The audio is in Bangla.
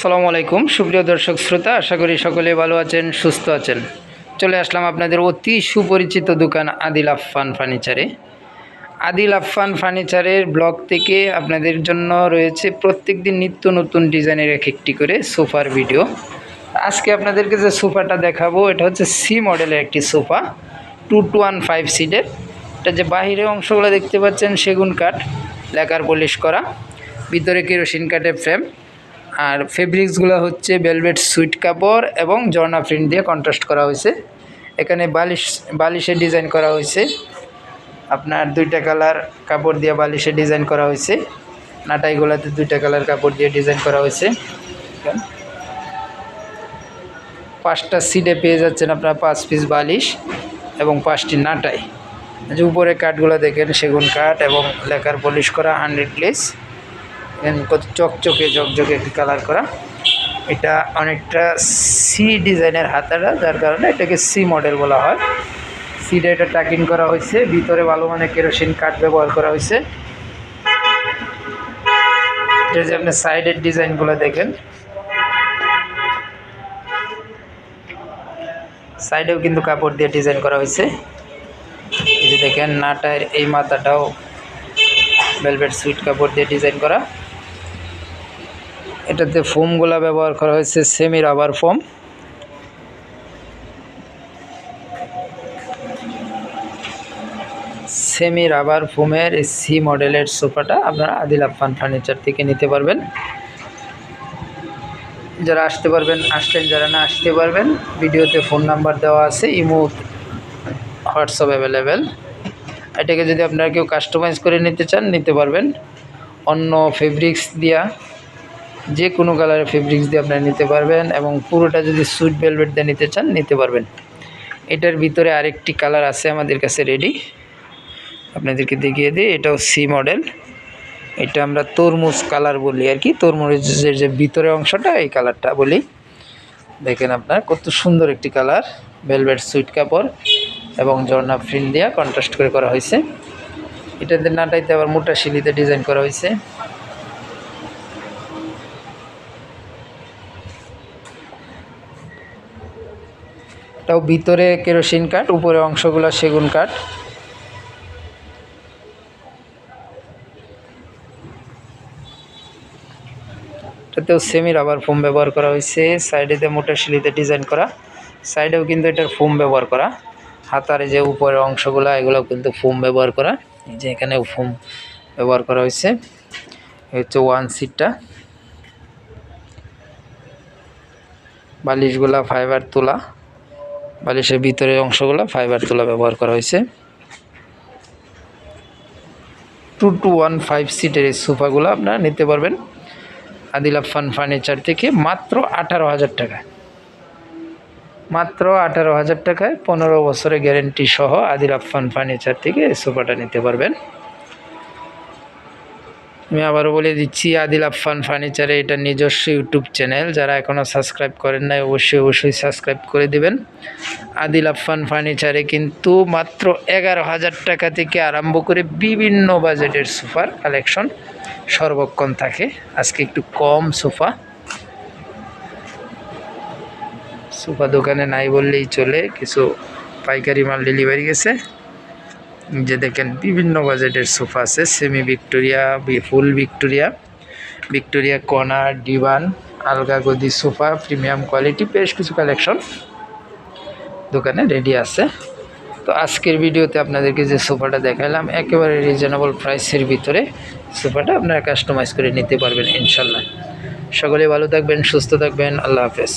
সালামু আলাইকুম। সুপ্রিয় দর্শক শ্রোতা, আশা করি সকলে ভালো আছেন, সুস্থ আছেন। চলে আসলাম আপনাদের অতি সুপরিচিত দোকান আদিল আফফান ফার্নিচারে। আদিল আফফান ফার্নিচারের ব্লগ থেকে আপনাদের জন্য রয়েছে প্রত্যেক দিন নিত্য নতুন ডিজাইনের এক একটি করে সোফার ভিডিও। আজকে আপনাদেরকে যে সোফাটা দেখাবো, এটা হচ্ছে সি মডেলের একটি sofa two two one five সিটের এটা যে বাহিরের অংশগুলো দেখতে পাচ্ছেন, সেগুন কাঠ, লেকার পলিশ করা, ভিতরে কেরোসিন কাঠের ফ্রেম। আর ফেব্রিক্সগুলো হচ্ছে ভেলভেট সুইট কাপড় এবং জর্না প্রিন্ট দিয়ে কন্ট্রাস্ট করা হয়েছে। এখানে বালিশ, বালিশের ডিজাইন করা হয়েছে। আপনার দুইটা কালার কাপড় দিয়ে বালিশের ডিজাইন করা হয়েছে। নাটাইগুলোতে দুইটা কালার কাপড় দিয়ে ডিজাইন করা হয়েছে। পাঁচটা সিটে পেয়ে যাচ্ছেন আপনার পাঁচ পিস বালিশ এবং পাঁচটি নাটাই। যে উপরে কাঠগুলো দেখেন, সেগুন কাঠ এবং লেখার পলিশ করা হান্ড্রেড প্লেস কত চকচকে, ঝকঝকে একটি কালার করা। এটা অনেকটা সি ডিজাইনের হাতাটা, যার কারণে এটাকে সি মডেল বলা হয়। সিটা এটা টাকিং করা হয়েছে, ভিতরে ভালো মানে কেরোসিন কাঠ ব্যবহার করা হয়েছে। এটা যে আপনি সাইডের ডিজাইনগুলো দেখেন। সাইডেও কিন্তু কাপড় দিয়ে ডিজাইন করা হয়েছে। এই যে দেখেন, নাটার এই মাথাটাও ভেলভেট সুইট কাপড় দিয়ে ডিজাইন করা। এটাতে ফোমগুলা ব্যবহার করা হয়েছে semi rubber foam semi rubber ফোমের সি মডেলের সোফাটা আপনারা আদিল আফান ফার্নিচার থেকে নিতে পারবেন। যারা আসতে পারবেন, আসলেন, যারা না আসতে পারবেন, ভিডিওতে ফোন নাম্বার দেওয়া আছে ইমো হোয়াটসঅ্যাপ অ্যাভেলেবেল এটাকে যদি আপনারা কেউ কাস্টমাইজ করে নিতে চান, নিতে পারবেন। অন্য ফেব্রিক্স দিয়া যে কোনো কালারের ফেব্রিক্স দিয়ে আপনারা নিতে পারবেন এবং পুরোটা যদি সুইট ভেলভেট দিয়ে নিতে চান নিতে পারবেন এটার ভিতরে আরেকটি কালার আছে আমাদের কাছে রেডি আপনাদেরকে দেখিয়ে দিই এটাও সি মডেল এটা আমরা তরমুজ কালার বলি আর কি তরমুজের যে ভিতরে অংশটা এই কালারটা বলি দেখেন আপনার কত সুন্দর একটি কালার ভেলভেট সুইট কাপড় এবং ঝর্ণা প্রিন্ট দিয়া কন্ট্রাস্ট করে করা হয়েছে এটাতে নাটাইতে আবার মোটা শিলিতে ডিজাইন করা হয়েছে এটাও ভিতরে কেরোসিন কাঠ, উপরে অংশগুলো সেগুন কাঠ। এটাতেও সেমি রাবার ফোম ব্যবহার করা হয়েছে। সাইডেতে মোটা শিলিতে ডিজাইন করা। সাইডেও কিন্তু এটার ফোম ব্যবহার করা। হাতার যে উপরের অংশগুলো এগুলো কিন্তু ফোম ব্যবহার করা। এই যে এখানেও ফোম ব্যবহার করা হয়েছে। হচ্ছে ওয়ান সিটটা বালিশগুলা ফাইবার তোলা। বালিশের ভিতরের অংশগুলো ফাইবার তোলা ব্যবহার করা হয়েছে। টু টু ওয়ান ফাইভ সিটের এই সোফাগুলো আপনারা নিতে পারবেন। আদিল আফান ফার্নিচার থেকে মাত্র আঠারো হাজার টাকা। মাত্র আঠারো হাজার টাকায় পনেরো বছরের গ্যারেন্টি সহ আদিল আফান ফার্নিচার থেকে এই সোফাটা নিতে পারবেন। আমি আবারও বলে দিচ্ছি, আদিল আফান ফার্নিচারে এটা নিজস্ব ইউটিউব চ্যানেল। যারা এখনও সাবস্ক্রাইব করেন নাই, অবশ্যই অবশ্যই সাবস্ক্রাইব করে দিবেন। আদিল আফান ফার্নিচারে কিন্তু মাত্র এগারো হাজার টাকা থেকে আরম্ভ করে বিভিন্ন বাজেটের সোফার কালেকশন সর্বক্ষণ থাকে। আজকে একটু কম সোফা। সোফা দোকানে নাই বললেই চলে, কিছু পাইকারি মাল ডেলিভারি গেছে। যে দেখেন, বিভিন্ন বাজেটের সোফা আছে semi Victoria full Victoria Victoria corner divan আলগা গদি সোফা প্রিমিয়াম কোয়ালিটি বেশ কিছু কালেকশন দোকানে রেডি আছে। তো আজকের ভিডিওতে আপনাদেরকে যে সোফাটা দেখালাম, একেবারে রিজনেবল প্রাইসের ভিতরে সোফাটা আপনারা কাস্টমাইজ করে নিতে পারবেন ইনশাল্লাহ সকলে ভালো থাকবেন, সুস্থ থাকবেন, আল্লাহ হাফেজ।